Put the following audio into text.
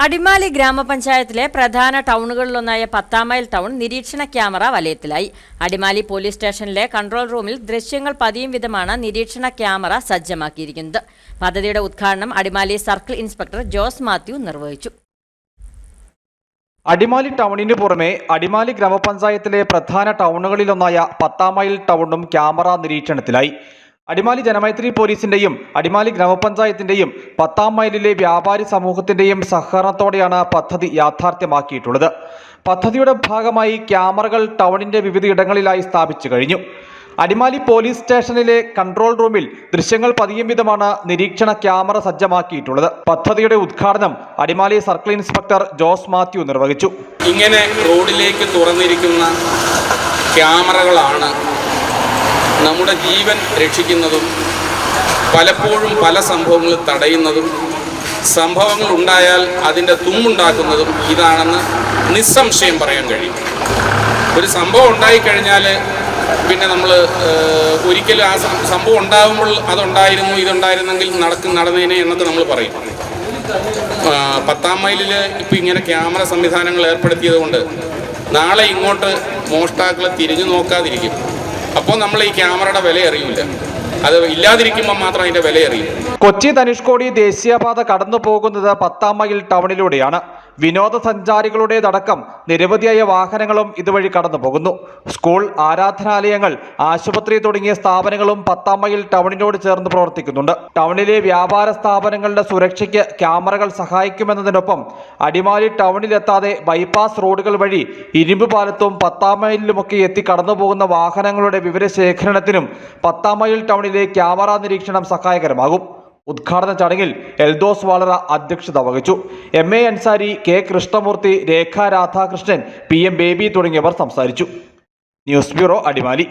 അടിമാലി ഗ്രാമപഞ്ചായത്തിലെ പ്രധാന ടൗണുകളിലൊന്നായ പത്താമൈൽ ടൗൺ നിരീക്ഷണ ക്യാമറ വലയത്തിലായി. അടിമാലി പോലീസ് സ്റ്റേഷനിലെ കൺട്രോൾ റൂമിൽ ദൃശ്യങ്ങൾ പതിയും വിധമാണ് നിരീക്ഷണ ക്യാമറ സജ്ജമാക്കിയിരിക്കുന്നത്. പദ്ധതിയുടെ ഉദ്ഘാടനം അടിമാലി സർക്കിൾ ഇൻസ്പെക്ടർ ജോസ് മാത്യു നിർവഹിച്ചു. അടിമാലി ടൗണിന് പുറമെ അടിമാലി ഗ്രാമപഞ്ചായത്തിലെ പ്രധാന ടൗണുകളിലൊന്നായ പത്താമൈൽ ടൗണും ക്യാമറ നിരീക്ഷണത്തിലായി. അടിമാലി ജനമൈത്രി പോലീസിന്റെയും അടിമാലി ഗ്രാമപഞ്ചായത്തിന്റെയും പത്താം മൈലിലെ വ്യാപാരി സമൂഹത്തിന്റെയും സഹകരണത്തോടെയാണ് പദ്ധതി യാഥാർത്ഥ്യമാക്കിയിട്ടുള്ളത്. പദ്ധതിയുടെ ഭാഗമായി ക്യാമറകൾ ടൗണിന്റെ വിവിധയിടങ്ങളിലായി സ്ഥാപിച്ചു കഴിഞ്ഞു. അടിമാലി പോലീസ് സ്റ്റേഷനിലെ കൺട്രോൾ റൂമിൽ ദൃശ്യങ്ങൾ പതിയും വിധമാണ് നിരീക്ഷണ ക്യാമറ സജ്ജമാക്കിയിട്ടുള്ളത്. പദ്ധതിയുടെ ഉദ്ഘാടനം അടിമാലി സർക്കിൾ ഇൻസ്പെക്ടർ ജോസ് മാത്യു നിർവഹിച്ചു. ഇങ്ങനെ റോഡിലേക്ക് തുറന്നിരിക്കുന്ന ക്യാമറകളാണ് നമ്മുടെ ജീവൻ രക്ഷിക്കുന്നതും പലപ്പോഴും പല സംഭവങ്ങൾ തടയുന്നതും സംഭവങ്ങൾ ഉണ്ടായാൽ അതിന്റെ തുമ്മുണ്ടാക്കുന്നതും ഇതാണെന്ന് നിസ്സംശയം പറയാൻ കഴിയും. ഒരു സംഭവം ഉണ്ടായിക്കഴിഞ്ഞാൽ പിന്നെ നമ്മൾ ഒരിക്കലും ആ സംഭവം ഉണ്ടാകുമ്പോൾ അതുണ്ടായിരുന്നു ഇതുണ്ടായിരുന്നെങ്കിൽ നടക്കും നടന്നേനെ എന്നൊക്കെ നമ്മൾ പറയും. പത്താം മൈലിൽ ഇപ്പം ഇങ്ങനെ ക്യാമറ സംവിധാനങ്ങൾ ഏർപ്പെടുത്തിയത് കൊണ്ട് നാളെ ഇങ്ങോട്ട് മോഷ്ടാക്കളെ തിരിഞ്ഞു നോക്കാതിരിക്കും. അപ്പോൾ നമ്മൾ ഈ ക്യാമറയുടെ വില അറിയില്ല അത് ഇല്ലാതിരിക്കുമ്പോൾ മാത്രം അതിന്റെ വില അറിയും കൊച്ചി ധനുഷ്കോടി ദേശീയപാത കടന്നു പോകുന്നത് പത്താം മൈൽ ടൗണിലൂടെയാണ്. വിനോദസഞ്ചാരികളുടേതടക്കം നിരവധിയായ വാഹനങ്ങളും ഇതുവഴി കടന്നു പോകുന്നു സ്കൂൾ ആരാധനാലയങ്ങൾ ആശുപത്രി തുടങ്ങിയ സ്ഥാപനങ്ങളും പത്താം മൈൽ ടൗണിനോട് ചേർന്ന് പ്രവർത്തിക്കുന്നുണ്ട്. ടൗണിലെ വ്യാപാര സ്ഥാപനങ്ങളുടെ സുരക്ഷയ്ക്ക് ക്യാമറകൾ സഹായിക്കുമെന്നതിനൊപ്പം അടിമാലി ടൗണിലെത്താതെ ബൈപ്പാസ് റോഡുകൾ വഴി ഇരുമ്പ് പാലത്തും പത്താം മൈലിലുമൊക്കെ എത്തി കടന്നുപോകുന്ന വാഹനങ്ങളുടെ വിവരശേഖരണത്തിനും പത്താം മൈൽ ടൗണിലെ ക്യാമറ നിരീക്ഷണം സഹായകരമാകും. ഉദ്ഘാടന ചടങ്ങിൽ എൽദോസ് വാളറ അധ്യക്ഷത വഹിച്ചു. M A Ansari K Krishnamoorthy Rekha Radhakrishnan P M Baby തുടങ്ങിയവർ സംസാരിച്ചു. News bureau Adimali.